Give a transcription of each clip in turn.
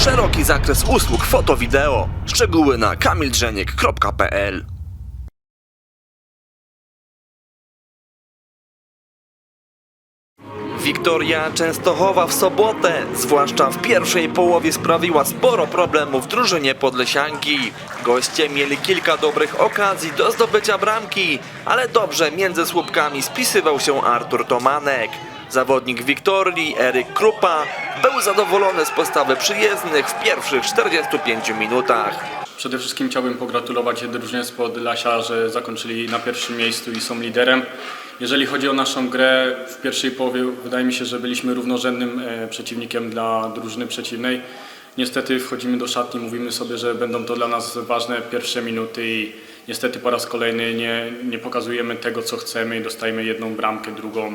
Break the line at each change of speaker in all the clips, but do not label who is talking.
szeroki zakres usług foto-wideo. Szczegóły na kamildrzeniek.pl Wiktoria Częstochowa w sobotę, zwłaszcza w pierwszej połowie sprawiła sporo problemów drużynie Podlesianki. Goście mieli kilka dobrych okazji do zdobycia bramki, ale dobrze między słupkami spisywał się Artur Tomanek. Zawodnik Wiktorii, Eryk Krupa, był zadowolony z postawy przyjezdnych w pierwszych 45 minutach.
Przede wszystkim chciałbym pogratulować drużynie z Podlasia, że zakończyli na pierwszym miejscu i są liderem. Jeżeli chodzi o naszą grę w pierwszej połowie, wydaje mi się, że byliśmy równorzędnym e, przeciwnikiem dla drużyny przeciwnej. Niestety wchodzimy do szatni, mówimy sobie, że będą to dla nas ważne pierwsze minuty i niestety po raz kolejny nie, nie pokazujemy tego, co chcemy i dostajemy jedną bramkę, drugą,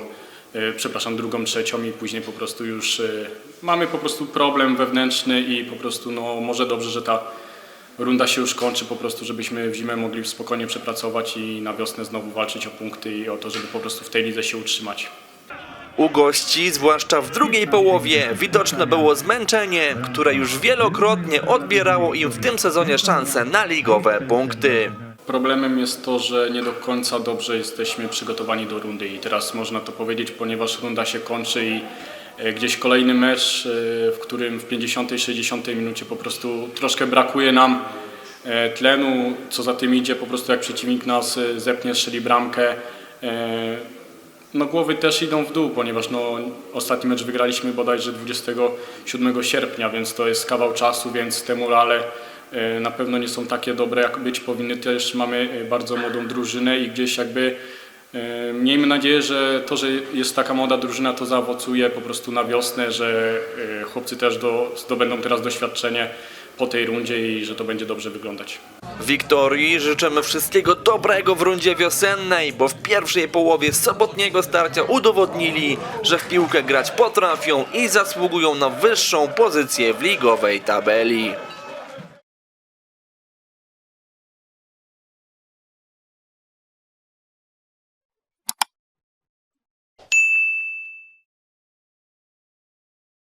przepraszam, drugą, trzecią i później po prostu już e, mamy po prostu problem wewnętrzny i po prostu no, może dobrze, że ta runda się już kończy po prostu, żebyśmy w zimę mogli spokojnie przepracować i na wiosnę znowu walczyć o punkty i o to, żeby po prostu w tej lidze się utrzymać.
U gości, zwłaszcza w drugiej połowie, widoczne było zmęczenie, które już wielokrotnie odbierało im w tym sezonie szanse na ligowe punkty.
Problemem jest to, że nie do końca dobrze jesteśmy przygotowani do rundy i teraz można to powiedzieć, ponieważ runda się kończy i e, gdzieś kolejny mecz, e, w którym w 50-60 minucie po prostu troszkę brakuje nam e, tlenu, co za tym idzie, po prostu jak przeciwnik nas zepnie, strzeli bramkę, no głowy też idą w dół, ponieważ no, ostatni mecz wygraliśmy bodajże 27 sierpnia, więc to jest kawał czasu, więc te morale na pewno nie są takie dobre, jak być powinny. Też mamy e, bardzo młodą drużynę i gdzieś jakby e, miejmy nadzieję, że to, że jest taka młoda drużyna, to zaowocuje po prostu na wiosnę, że e, chłopcy też do, zdobędą teraz doświadczenie po tej rundzie i że to będzie dobrze wyglądać.
Wiktorii życzymy wszystkiego dobrego w rundzie wiosennej, bo w pierwszej połowie sobotniego starcia udowodnili, że w piłkę grać potrafią i zasługują na wyższą pozycję w ligowej tabeli.